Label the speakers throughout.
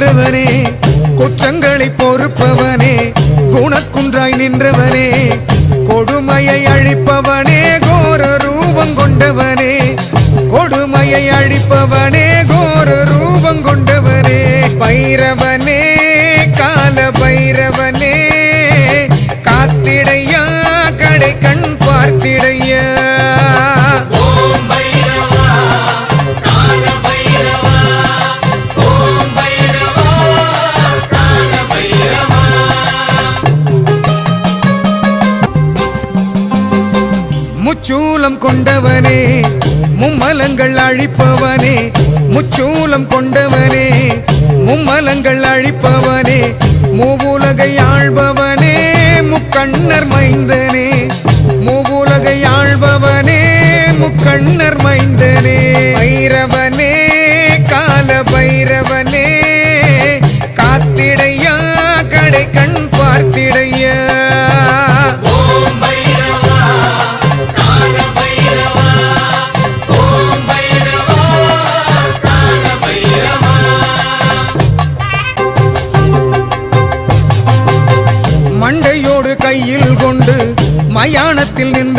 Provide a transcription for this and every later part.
Speaker 1: நின்றவனே குற்றங்களை பொறுப்பவனே குணக்குன்றாய் நின்றவனே கொடுமையை அழிப்பவனே கோர ரூபம் கொண்டவனே கொடுமையை அழிப்பவனே கோர ரூபம் கொண்டவனே
Speaker 2: பைரவ
Speaker 1: முச்சூலம் கொண்டவனே மும்மலங்கள் அழிப்பவனே முச்சூலம் கொண்டவனே மும்மலங்கள் அழிப்பவனே மூவுலகை ஆழ்பவனே முக்கண்ணர் மைந்தனே மூவுலகை ஆழ்பவனே முக்கண்ணர் மைந்தனே. ஐரவ வானத்தில் நின்று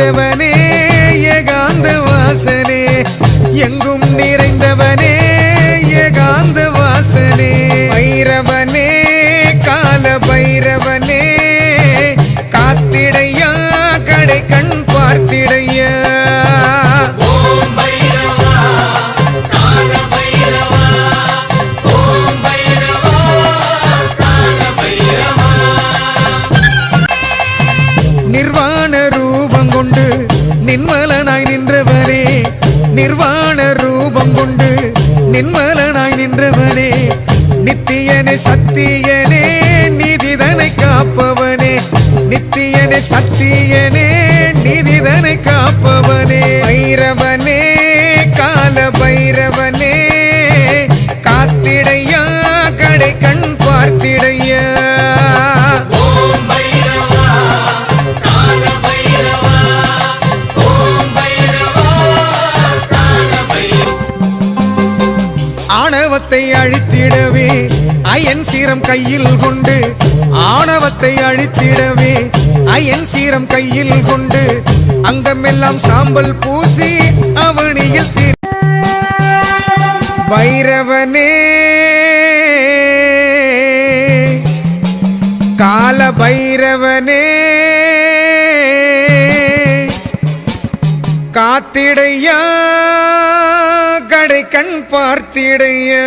Speaker 1: நிறைந்தவனே ஏகாந்த வாசனே எங்கும் நிறைந்தவனே சீரம் கையில் கொண்டு ஆணவத்தை அழித்திடவே. அயன் சீரம் கையில் கொண்டு அங்கமெல்லாம் சாம்பல் பூசி அவனியில் தீர் பைரவனே கால பைரவனே காத்திடையா. கடை கண் பார்த்திடையா.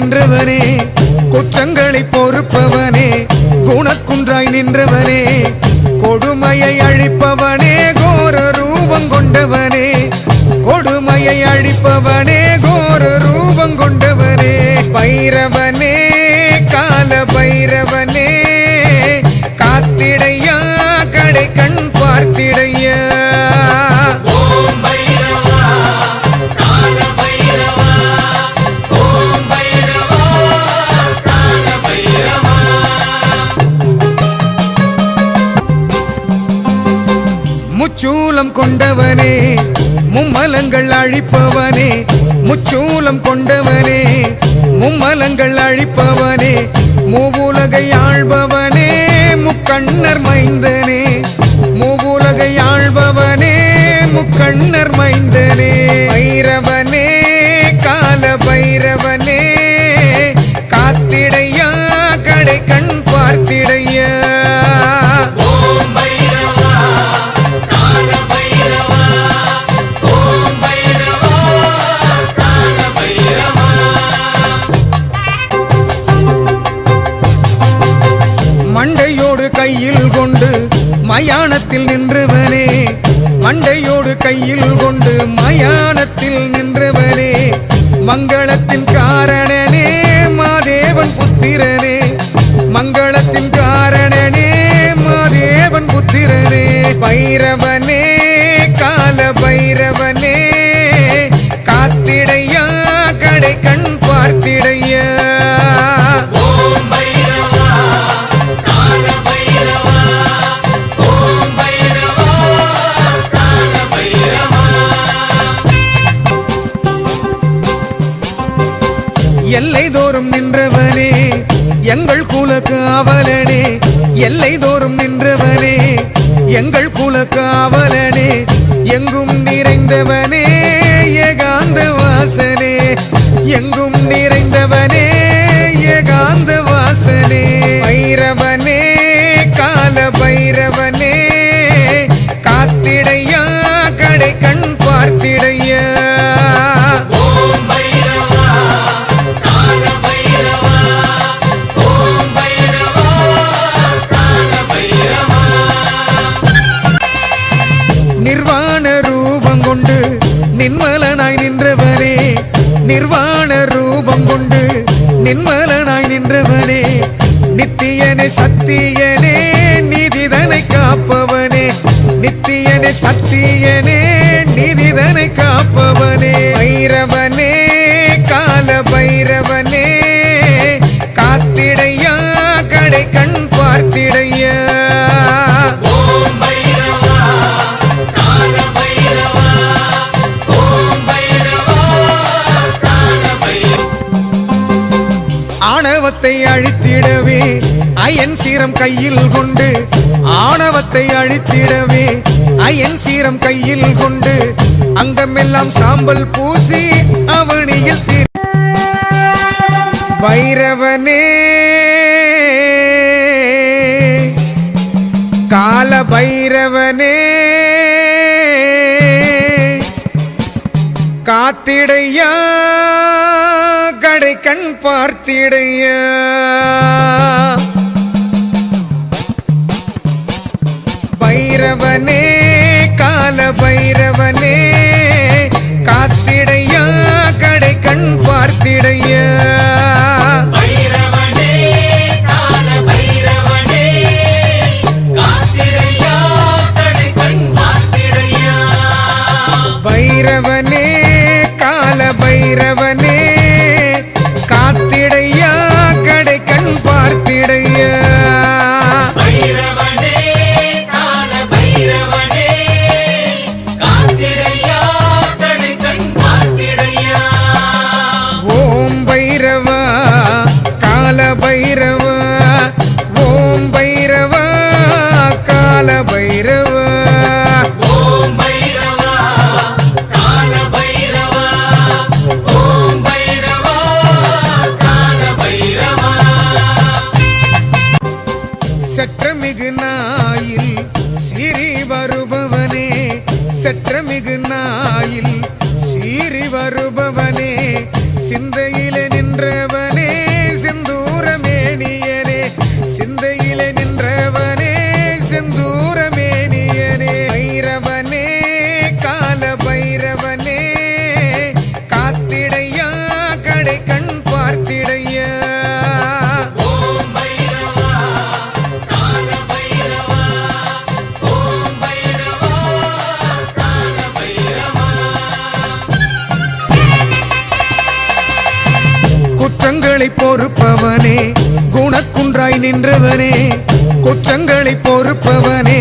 Speaker 2: செய்கின்றவரே
Speaker 1: குற்றங்களை பொறுப்பவர். சூலம் கொண்டவனே மும்மலங்கள் அழிப்பவனே மூவுலகை ஆள்பவனே முக்கண்ணர் மைந்த மயானத்தில் நின்றவனே மண்டையோடு கையில் கொண்டு மயானத்தில் நின்றவனே மங்களத்தின் காரணனே மாதேவன் புத்திரனே. மங்களத்தின் காரணனே மாதேவன் புத்திரனே. பைரவனே கால பைரவனே எங்கள் குல காவலே சீரம் கையில் கொண்டு ஆணவத்தை அழித்திடவே. அயன் சீரம் கையில் கொண்டு அங்கமெல்லாம் சாம்பல் பூசி அவனியில் பைரவனே கால பைரவனே. காத்திடையா கடை கண் பார்த்திடையா.
Speaker 2: இரவன்
Speaker 1: குற்றங்களை பொறுப்பவனே குணக்குன்றாய் நின்றவனே. குற்றங்களை பொறுப்பவனே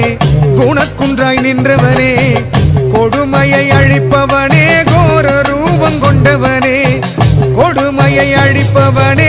Speaker 1: குணக்குன்றாய் நின்றவனே. கொடுமையை அழிப்பவனே கோர ரூபம் கொண்டவனே. கொடுமையை அழிப்பவனே